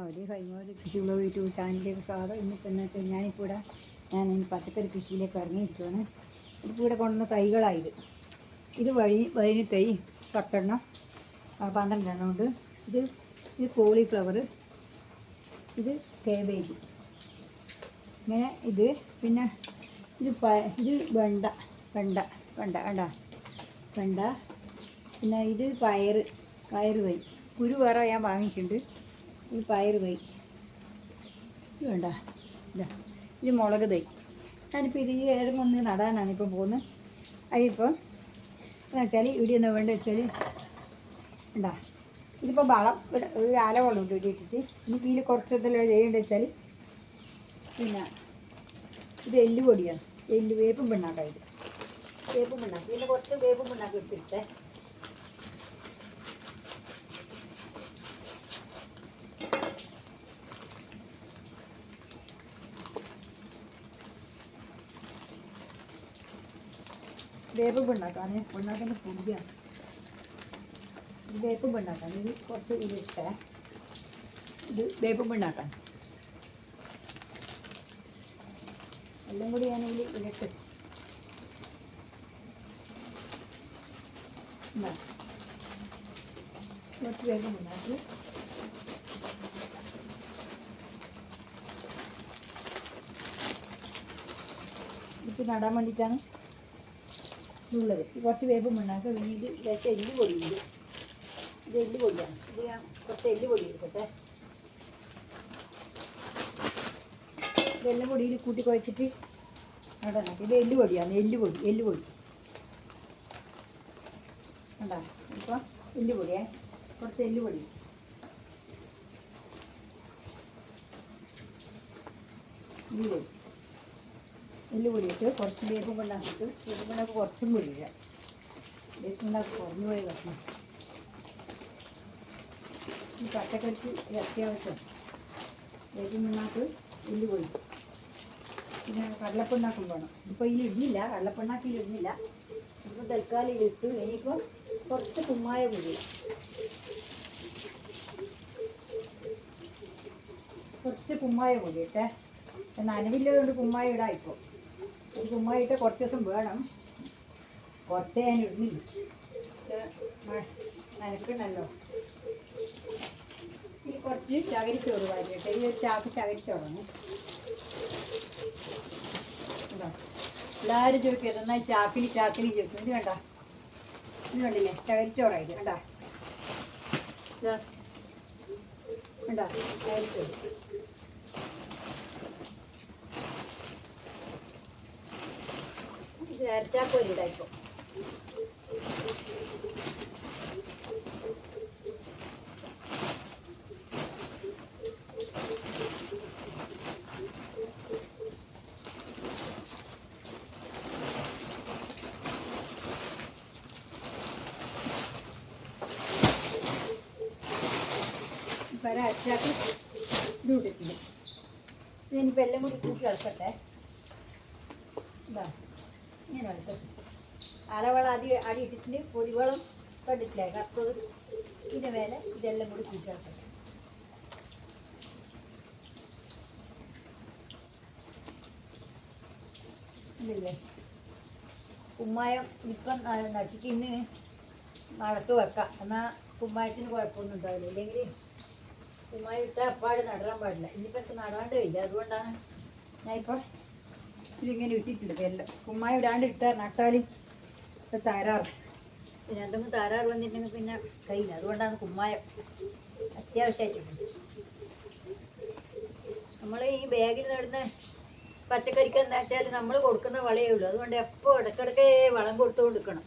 ഒരു ഹൈമോര് കൃഷിയുള്ള യൂട്യൂബ് ചാനലിലേക്ക് സ്വാഗതം. ഇന്നിപ്പോൾ തന്നെ ഞാനിപ്പോൾ ഇവിടെ ഞാൻ ഇനി പച്ചക്കറി കൃഷിയിലേക്ക് ഇറങ്ങിയിരിക്കുകയാണ് ഇതിപ്പോൾ ഇവിടെ കൊണ്ടുവന്ന തൈകളായത്. ഇത് വഴി വഴിന് തൈ പത്തെണ്ണം പന്ത്രണ്ടെണ്ണം ഉണ്ട്. ഇത് ഇത് കോളിഫ്ലവർ ഇത് കേബേജ് ഇങ്ങനെ ഇത് പിന്നെ ഇത് പ ഇത് വെണ്ട വെണ്ട വെണ്ട വേണ്ട വെണ്ട പിന്നെ ഇത് പയർ പയർ തൈ. കുരു വേറെ ഞാൻ വാങ്ങിയിട്ടുണ്ട്. ഇത് പയറ് തൈ ഇത് വേണ്ട ഇതാ ഇത് മുളക് തൈ ഞാനിപ്പോൾ ഇത് ഈ ഒന്ന് നടാനാണ് ഇപ്പം പോകുന്നത് അതിപ്പോൾ എന്നുവെച്ചാൽ ഇവിടെ എന്താ വേണ്ട വെച്ചാൽ ഉണ്ടാ ഇതിപ്പോൾ വളം ഒരു ആല വളം ഉണ്ട് ഇവിടെ ഇട്ടിട്ട്. ഇനി ഇതിൽ കുറച്ച് എന്തെല്ലാം ചെയ്യേണ്ടത് വെച്ചാൽ പിന്നെ ഇത് എല്ലുപൊടിയാണ്. എല്ല് വേപ്പും പിണ്ണാക്കാം ഇത്. വേപ്പും പിണ്ണാക്ക്. പിന്നെ കുറച്ച് വേപ്പും പിണ്ണാക്ക് ഇട്ടിട്ടേ വേപ്പും പിണ്ണാക്കാണ് ഉണ്ടാക്കുന്ന പൊടിയാണ് വേപ്പ് പിണ്ണാക്കാണ് ഇത് കുറച്ച് ഇതിട്ടേ ഇത് വേപ്പ് പിണ്ണാക്കാൻ എല്ലാം കൂടി ഞാനിതിൽ ഇരട്ട് കുറച്ച് വേഗം ഉണ്ടാക്കി ഇത് നടാൻ വേണ്ടിയിട്ടാണ് ഉള്ളത് കുറച്ച് വേപ്പം ഉണ്ടാക്കുക പിന്നെ ഇത് ലേശം എല്ല് പൊടിയുണ്ട് ഇത് എല്ല് പൊടിയാണ്. ഇത് ഞാൻ കുറച്ച് എല്ല് പൊടി എടുക്കട്ടെ. ഇതെല്ലാം പൊടിയിൽ കൂട്ടി കുഴച്ചിട്ട് അവിടെ ഇത് എല്ല് പൊടിയാണ്. എല്ല് പൊടി എല്ല് പൊടി. കണ്ടാ? ഇപ്പോൾ എല്ല് പൊടിയേ. കുറച്ച് എല്ല് പൊടി. എല്ല് പൊടി എല്ല് പൊടിയിട്ട് കുറച്ച് വേപ്പും കൊണ്ടാക്കിയിട്ട് വേപ്പും കൊണ്ടൊക്കെ കുറച്ചും പൊടിയില്ല വേപ്പും കൊണ്ടൊക്കെ കുറഞ്ഞു പോയി വെക്കണം ഈ പച്ചക്കറിക്ക് അത്യാവശ്യം. വേപ്പും പിണ്ണാക്ക് എല്ല് പൊടി പിന്നെ കടലപ്പിണ്ണാക്കും വേണം. ഇപ്പോൾ ഈ ഇടുന്നില്ല കടലപ്പിണ്ണാക്കിൽ ഇടുന്നില്ല ഇപ്പോൾ തൽക്കാലം ഇട്ട് ഇനിയിപ്പോൾ കുറച്ച് കുമ്മായ പൊടി കുറച്ച് കുമ്മായ പൊടി ഇട്ടേ. അനവില്ലതുകൊണ്ട് കുമ്മായ ഇടാം ഇപ്പോൾ ഇട്ട് കുറച്ച് ദിവസം വേണം. കുറച്ചേ ഞാൻ ഇടുന്നില്ല. നനക്കണല്ലോ ഈ കുറച്ച് ചകരിച്ചോറ് വാരിയിട്ട് ഈ ഒരു ചാക്ക് ചകരിച്ചോറാണ്? എല്ലാവരും ചോദിക്കരുത് എന്നാൽ ചാക്കിലി ചാക്കിലി ചോദിക്കും. ഇത് കണ്ട? ഇത് കണ്ടില്ലേ? ചകരിച്ചോറായിട്ട്. കണ്ട? കണ്ട? ചകരിച്ചോറ്. ഇത് അരച്ചാക്കോലിടാ ഇപ്പോൾ വര അരച്ചാക്കി ഇത് ഇട്ടിട്ടുണ്ട് ഇതിനിപ്പോൾ എല്ലാം കൂടി കൂട്ടി ഇളക്കട്ടെ ഇതാ ഇങ്ങനെ ഇളക്കട്ടെ അലവളം അടി അടിയിട്ടിട്ട് പൊടിവളം കണ്ടിട്ടില്ലേ? കറുത്തത്. ഇതിന്റെ മേലെ ഇതെല്ലാം കൂടി കൂട്ടി ഇല്ലേ? കുമ്മായം ഇപ്പം നട്ടിട്ട് ഇന്ന് നടക്ക് വെക്കാം. എന്നാൽ കുമ്മായത്തിന് കുഴപ്പമൊന്നും ഉണ്ടാവില്ല. ഇല്ലെങ്കിൽ കുമ്മായം ഇട്ടാൽ അപ്പാട് നടാൻ പാടില്ല. ഇനിയിപ്പോൾ എനിക്ക് നടാണ്ട് വയ്യ. അതുകൊണ്ടാണ് ഞാൻ ഇതിങ്ങനെ ഇട്ടിട്ടുണ്ട് എല്ലാം കുമ്മായം ഇടാണ്ട് ഇട്ടാൽ ഇപ്പം താരാറ്. രണ്ടും താരാറ് വന്നിട്ടുണ്ടെങ്കിൽ പിന്നെ കയ്യില്ല അതുകൊണ്ടാണ് കുമ്മായം അത്യാവശ്യമായിട്ടുണ്ട്. നമ്മൾ ഈ ബാഗിൽ നടുന്ന പച്ചക്കറിക്ക് എന്താ വെച്ചാൽ നമ്മൾ കൊടുക്കുന്ന വളയേ ഉള്ളൂ. അതുകൊണ്ട് എപ്പോൾ ഇടയ്ക്കിടയ്ക്ക് വളം കൊടുത്തു കൊടുക്കണം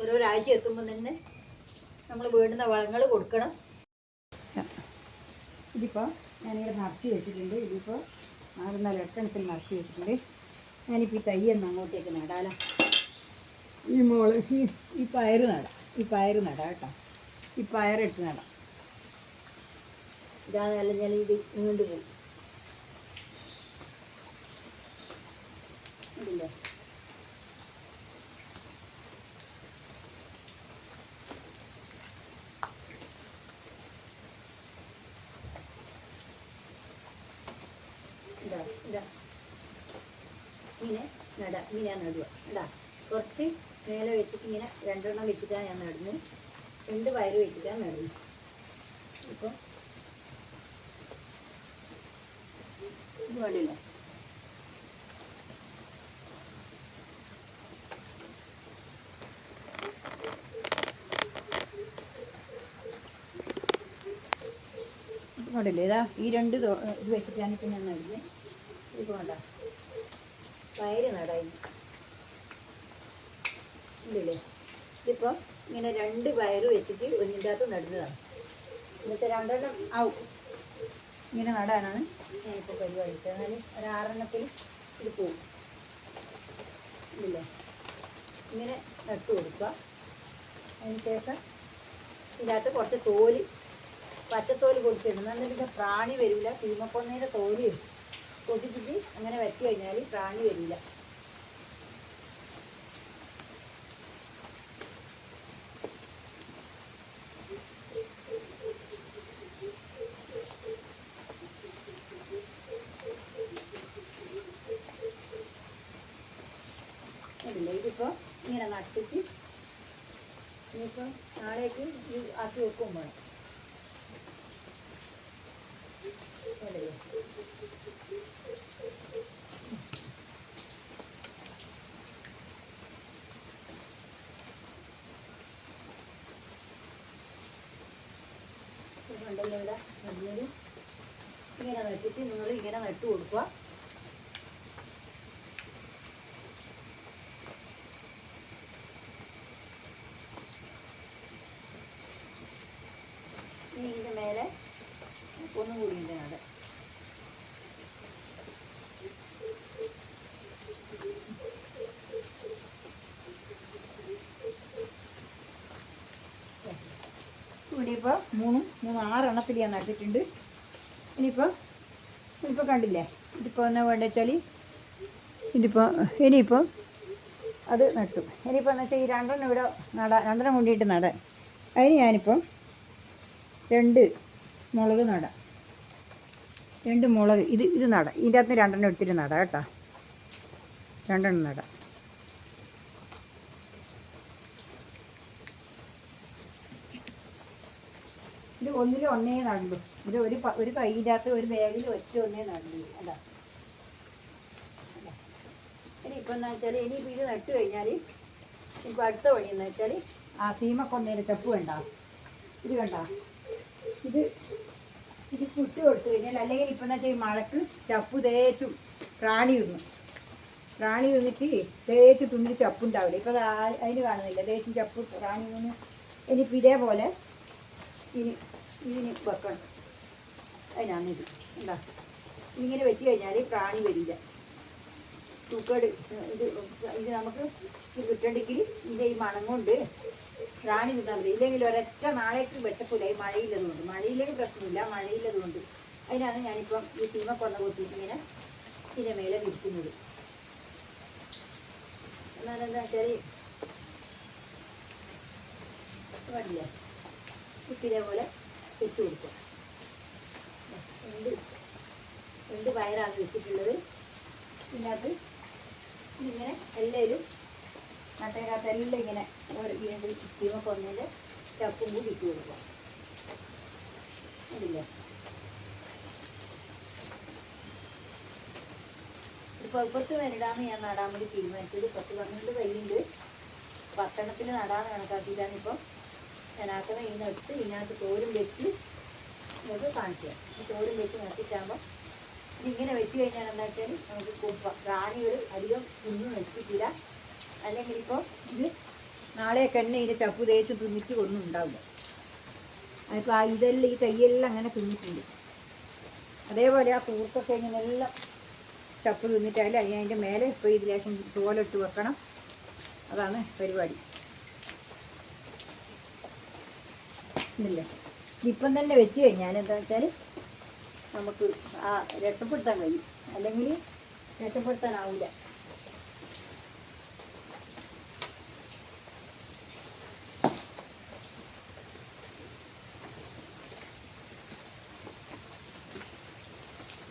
ഓരോരാഴ്ച എത്തുമ്പോൾ തന്നെ നമ്മൾ വീടുന്ന വളങ്ങൾ കൊടുക്കണം. ഇതിപ്പോൾ ഞാനിവിടെ നിറച്ച് വെച്ചിട്ടുണ്ട്. ഇതിപ്പോൾ ആറ് നാല് എട്ടെണ്ണത്തിൽ നിറച്ച് വെച്ചിട്ടുണ്ട്. ഞാനിപ്പോൾ ഈ തൈ ഒന്ന് അങ്ങോട്ടേക്ക് നടാല. ഈ മോൾ ഈ ഈ പയറ് നടാം. ഈ പയർ നടാം കേട്ടോ. ഈ പയറിട്ട് നടാം. ഇതാണ് അല്ലെങ്കിൽ ഇത് ഇങ്ങോട്ട് പോകും ഇല്ലേ ഇതാ ഇങ്ങനെ നട ഇങ്ങനെ നടുക. ഇതാ കുറച്ച് മേലെ വെച്ചിട്ട് ഇങ്ങനെ രണ്ടെണ്ണം വെച്ചിട്ടാണ് ഞാൻ നടുന്നത് രണ്ട് വയറ് വെച്ചിട്ടാണ് നടുന്നത് ഇപ്പം ഇത് കണ്ടില്ലേ? ഇത് ഈ രണ്ട് ഇത് വെച്ചിട്ടാണ് ഇപ്പം ഞാൻ നടുന്നത് ഇത് വയറ് നടായി ഇല്ലേ ഇതിപ്പോൾ ഇങ്ങനെ രണ്ട് വയറ് വെച്ചിട്ട് ഒന്നിന്റെ അകത്ത് നടുന്നതാണ്. ഇന്നത്തെ രണ്ടെണ്ണം ആവും ഇങ്ങനെ നടാനാണ് ഞാനിപ്പോൾ പരിപാടി എന്നാൽ ഒരു ആറെണ്ണത്തിൽ ഇത് പോവും. ഇല്ലേ ഇങ്ങനെ നട്ടു കൊടുക്കുക. അതിന് ശേഷം ഇതിനകത്ത് കുറച്ച് തോൽ പച്ചത്തോൽ പൊടിച്ചിടണം. എന്നിട്ട് പ്രാണി വരില്ല. സീമക്കൊന്നയുടെ തോൽ പൊട്ടിച്ചിട്ട് അങ്ങനെ വെച്ച് കഴിഞ്ഞാൽ പ്രാണി വരില്ല. ഇങ്ങനെ നട്ടിട്ട് ഇനിയിപ്പോൾ നാളേക്ക് ഈ ആക്കി വെക്കും വേണം ഇങ്ങനെ നട്ടിട്ട് നിങ്ങൾ ഇങ്ങനെ നട്ടു കൊടുക്കുക ഇനി ഇതിന്റെ മേലെ ഒന്നും കൂടി ഉണ്ട് അത് ഇവിടെ ഇപ്പോൾ മൂന്നും മൂന്ന് ആറെണ്ണത്തിൽ ഞാൻ നട്ടിട്ടുണ്ട് ഇനിയിപ്പോൾ ഇനിയിപ്പോൾ കണ്ടില്ലേ? ഇതിപ്പോൾ എന്നാ വേണ്ട വെച്ചാൽ ഇതിപ്പോൾ ഇനിയിപ്പോൾ അത് നട്ടു ഇനിയിപ്പോൾ എന്ന് വെച്ചാൽ ഈ രണ്ടെണ്ണം ഇവിടെ നടാ രണ്ടെണ്ണം കൊണ്ടിട്ട് നടാൻ. അതിന് ഞാനിപ്പോൾ രണ്ട് മുളക് നടാം. രണ്ട് മുളക് ഇത് ഇത് നടാം. ഇതിന്റെ അകത്ത് രണ്ടെണ്ണം എടുത്തിട്ട് നടാം കേട്ടോ. രണ്ടെണ്ണം നടാം. ഒന്നിൽ ഒന്നേ നടന്നു ഇത് ഒരു ഒരു കയ്യില്ലാത്ത ഒരു ബാഗിൽ ഒറ്റ ഒന്നേ നടന്നു അതാ. ഇനിയിപ്പോൾ എന്താ വെച്ചാൽ ഇനിയിപ്പോൾ ഇത് നട്ട് കഴിഞ്ഞാൽ ഇപ്പോൾ അടുത്ത പണി എന്ന് വെച്ചാൽ ആ സീമക്കൊന്നേരെ ചപ്പ് വേണ്ട. ഇത് കണ്ട. ഇത് ഇത് കുട്ടി കൊടുത്തു കഴിഞ്ഞാൽ അല്ലെങ്കിൽ ഇപ്പം എന്താ വെച്ചാൽ മഴക്ക് ചപ്പ് തേച്ചും പ്രാണി ഇടുന്നു പ്രാണി തിന്നിട്ട് തേച്ച് തുന്നി ചപ്പുണ്ടാവില്ല ഇപ്പം അതിന് കാണുന്നില്ല. തേച്ചും ചപ്പ് പ്രാണി തിന്ന്. ഇനിയിപ്പോൾ ഇതേപോലെ ഇനി ഇതിന് വെക്കണം. അതിനാണ് ഇത്. എന്താ ഇങ്ങനെ വെച്ച് കഴിഞ്ഞാൽ പ്രാണി വരില്ല. തൂക്കട് ഇത് ഇത് നമുക്ക് കിട്ടണ്ടെങ്കിൽ ഇതിന്റെ ഈ മണം കൊണ്ട് പ്രാണി നിന്നാൽ മതി. ഇല്ലെങ്കിൽ ഒരൊറ്റ നാളേക്ക് വെച്ചപ്പില്ല ഈ മഴയില്ലതുകൊണ്ട്. മഴയില്ലെങ്കിൽ പ്രശ്നമില്ല. മഴയില്ലതുകൊണ്ട്. അതിനാണ് ഞാനിപ്പം ഈ തീമ കൊന്ന കൊത്തിയിട്ട് ഇങ്ങനെ ഇതിന്റെ മേലെ വിരിക്കുന്നത്. എന്നാലെന്താ വെച്ചാൽ വേണ്ടില്ലേ ഇതേപോലെ വെച്ച് കൊടുക്കുക രണ്ട് രണ്ട് വയറാണ് വെച്ചിട്ടുള്ളത്. ഇതിനകത്ത് ഇങ്ങനെ എല്ലാവരും നട്ടേക്കകത്ത് എല്ലാം ഇങ്ങനെ ഒരു ഇതിന്റെ ചുറ്റിമ കൊന്നതിന്റെ ചപ്പും കൂടി ഇട്ട് കൊടുക്കുക അതില്ലേ ഇപ്പോൾ ഇപ്പുറത്ത് വരടാന്ന് ഞാൻ നടാൻ വേണ്ടി തീരുമാനിച്ചത്. പത്ത് പന്ത്രണ്ട് കൈയുണ്ട് പട്ടണത്തിൽ നടാന്ന് കണക്കാക്കിയിട്ടാണ് ഇപ്പം ഞാൻ ഇന്നെടുത്ത് ഇതിനകത്ത് തോരും വെച്ച് നമുക്ക് കാണിക്കുക ഈ തോരും വെച്ച് നട്ടിട്ടാകുമ്പോൾ ഇതിങ്ങനെ വെച്ച് കഴിഞ്ഞാൽ എന്താ വെച്ചാൽ നമുക്ക് കുപ്പ- പ്രാണികൾ അധികം തിന്നു നശിപ്പിക്കില്ല അല്ലെങ്കിൽ ഇപ്പോൾ ഇത് നാളെയൊക്കെ തന്നെ ഇതിന്റെ ചപ്പ് തേച്ച് തിന്നിട്ട് ഒന്നും ഉണ്ടാവില്ല. അതിപ്പോൾ ആ ഇതെല്ലാം ഈ തയ്യെല്ലാം അങ്ങനെ തിന്നിട്ടുണ്ട്. അതേപോലെ ആ കൂർക്കൊക്കെ ഇങ്ങനെ എല്ലാം ചപ്പ് തിന്നിട്ടായാലും അതിന് അതിന്റെ മേലെ ഇപ്പോൾ ഇതിലേശം തോലിട്ട് വെക്കണം. അതാണ് പരിപാടി. ഇല്ല? ഇപ്പം തന്നെ വെച്ച് കഴിഞ്ഞാൽ എന്താ വെച്ചാൽ നമുക്ക് ആ രക്ഷപ്പെടുത്താൻ കഴിയും. അല്ലെങ്കിൽ രക്ഷപ്പെടുത്താനാവില്ല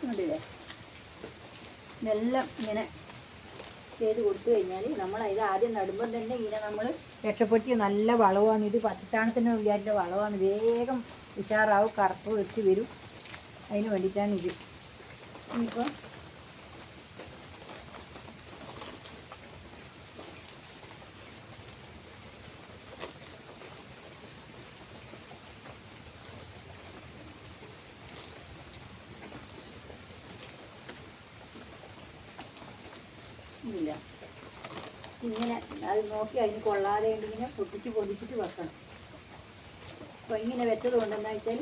കണ്ടില്ലേ? ഇങ്ങനെ ചെയ്ത് കൊടുത്തു കഴിഞ്ഞാൽ നമ്മൾ ഇത് ആദ്യം നടുമ്പം തന്നെ ഇങ്ങനെ നമ്മൾ രക്ഷപ്പെട്ടി നല്ല വളവാണ് ഇത് പച്ചത്താണത്തിന്റെ വിചാരിച്ച വളവാണ് വേഗം ഉഷാറാവും കറുപ്പ് വെച്ച് വരും. അതിന് വേണ്ടിയിട്ടാണ് ഇത്. ഇനിയിപ്പോൾ ഇങ്ങനെ അത് നോക്കി അതിന് കൊള്ളാതെ ഇങ്ങനെ പൊട്ടിച്ച് പൊതിച്ചിട്ട് വെക്കണം. അപ്പോൾ ഇങ്ങനെ വെച്ചത് കൊണ്ടെന്ന് വെച്ചാൽ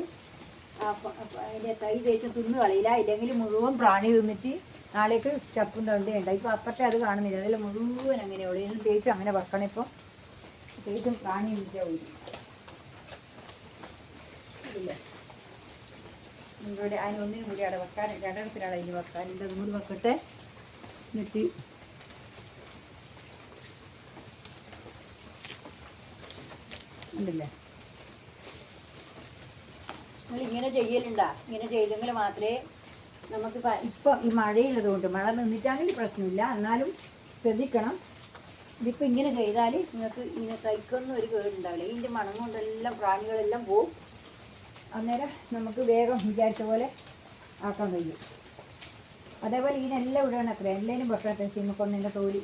അതിന്റെ തൈ തേച്ച് തിന്ന് കളയില്ല. ഇല്ലെങ്കിൽ മുഴുവൻ പ്രാണി തിന്നിട്ട് നാളേക്ക് ചപ്പും തൊണ്ടയുണ്ട് ഇപ്പോൾ അപ്പത്തെ അത് കാണുന്നില്ല. അതിൽ മുഴുവൻ അങ്ങനെയുള്ളൂ ഇതിൽ തേച്ച് അങ്ങനെ വെക്കണം ഇപ്പോൾ തേച്ചും പ്രാണി പോയി ഇല്ല. നിങ്ങളുടെ അതിനൊന്നിനും കൂടി അവിടെ വെക്കാൻ രണ്ടിടത്തിലാണ് അതിന് വെക്കാനുണ്ട്. അതും കൂടി വെക്കട്ടെ. എന്നിട്ട് ഉണ്ടല്ലേ? നിങ്ങൾ ഇങ്ങനെ ചെയ്യലുണ്ടാ. ഇങ്ങനെ ചെയ്തെങ്കിൽ മാത്രമേ നമുക്ക് ഇപ്പം ഈ മഴയുള്ളതുകൊണ്ട് മഴ നിന്നിട്ടാണെങ്കിൽ പ്രശ്നമില്ല. എന്നാലും ശ്രദ്ധിക്കണം. ഇതിപ്പോൾ ഇങ്ങനെ ചെയ്താൽ നിങ്ങൾക്ക് ഇങ്ങനെ തൈക്കൊന്നും ഒരു കേടുണ്ടാവില്ല. ഇതിന്റെ മണം കൊണ്ടെല്ലാം പ്രാണികളെല്ലാം പോവും. അന്നേരം നമുക്ക് വേഗം വിചാരിച്ച പോലെ ആക്കാൻ കഴിയും. അതേപോലെ ഇതിനെല്ലാം ഇടണം അത്ര എല്ലാവരും ഭക്ഷണത്തെ സിമ്മക്കൊന്നിന്റെ തോലി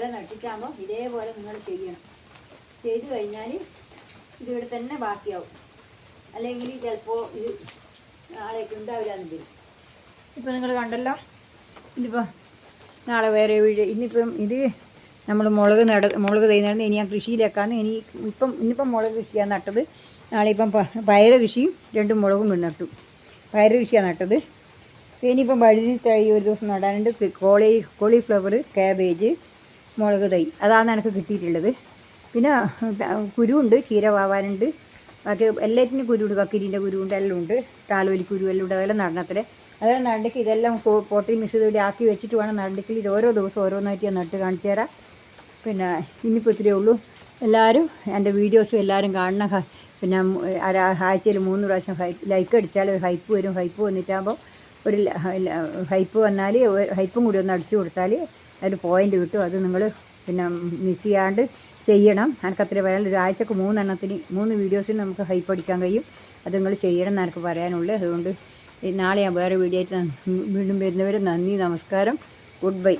ഇതേപോലെ നട്ടിട്ടാകുമ്പോൾ ഇതേപോലെ നിങ്ങൾ ചെയ്യണം. ചെയ്തു കഴിഞ്ഞാൽ ഇതിവിടെ തന്നെ ബാക്കിയാവും. അല്ലെങ്കിൽ ചിലപ്പോൾ ഇത് നാളേക്ക് ഉണ്ടാവില്ല എന്ന് വരും. ഇപ്പം നിങ്ങൾ കണ്ടല്ലോ? ഇതിപ്പോൾ നാളെ വേറെ വീട്. ഇന്നിപ്പം ഇത് നമ്മൾ മുളക് നട മുളക് തൈന്നാണ് ഇനി ഞാൻ കൃഷിയിലേക്കാന്ന് ഇനി ഇപ്പം ഇന്നിപ്പം മുളക് കൃഷിയാണ് നട്ടത്. നാളെ ഇപ്പം പയർ കൃഷിയും രണ്ടും മുളകും നട്ടു. പയറ് കൃഷിയാണ് നട്ടത്. ഇനിയിപ്പം വഴുതി തൈ ഒരു ദിവസം നടാനുണ്ട്. കോളി കോളിഫ്ലവർ കാബേജ് മുളക് തൈ. അതാണ് എനിക്ക് കിട്ടിയിട്ടുള്ളത്. പിന്നെ കുരുണ്ട് ചീര വാവാനുണ്ട്. ബാക്കി എല്ലാറ്റിനും കുരുവുണ്ട്. കക്കിരീന്റെ കുരുവുണ്ട് എല്ലാം ഉണ്ട്. താലോലി കുരു എല്ലാം ഉണ്ട്. അതെല്ലാം നടണത്രേ അതെല്ലാം നടക്ക് ഇതെല്ലാം പോട്ടി മിസ് ചെയ്ത് ആക്കി വെച്ചിട്ട് വേണം നടക്കിൽ ഇത് ഓരോ ദിവസം ഓരോന്നായിട്ട് ഞാൻ നട്ട് കാണിച്ചു തരാം. പിന്നെ ഇന്നിപ്പോൾ ഇത്രയേ ഉള്ളൂ. എല്ലാവരും എന്റെ വീഡിയോസും എല്ലാവരും കാണണം. പിന്നെ ആഴ്ചയിൽ മൂന്ന് പ്രാവശ്യം ലൈക്ക് അടിച്ചാൽ ഒരു ഹൈപ്പ് വരും. ഹൈപ്പ് വന്നിട്ടാകുമ്പോൾ ഒരു ഹൈപ്പ് വന്നാൽ ഹൈപ്പും കൂടി ഒന്ന് അടിച്ചു കൊടുത്താൽ അതിൽ പോയിന്റ് കിട്ടും. അത് നിങ്ങൾ പിന്നെ മിസ് ചെയ്യാണ്ട് ചെയ്യണം. എനിക്ക് അത്ര പറയാൻ ഒരാഴ്ചക്ക് മൂന്നെണ്ണത്തിന് മൂന്ന് വീഡിയോസിന് നമുക്ക് ഹൈപ്പ് അടിക്കാൻ കഴിയും. അത് നിങ്ങൾ ചെയ്യണം എന്ന് എനിക്ക് പറയാനുള്ളൂ. അതുകൊണ്ട് നാളെ ഞാൻ വേറെ വീഡിയോ ആയിട്ട് വീണ്ടും വരുന്നവരെ നന്ദി നമസ്കാരം. Good bye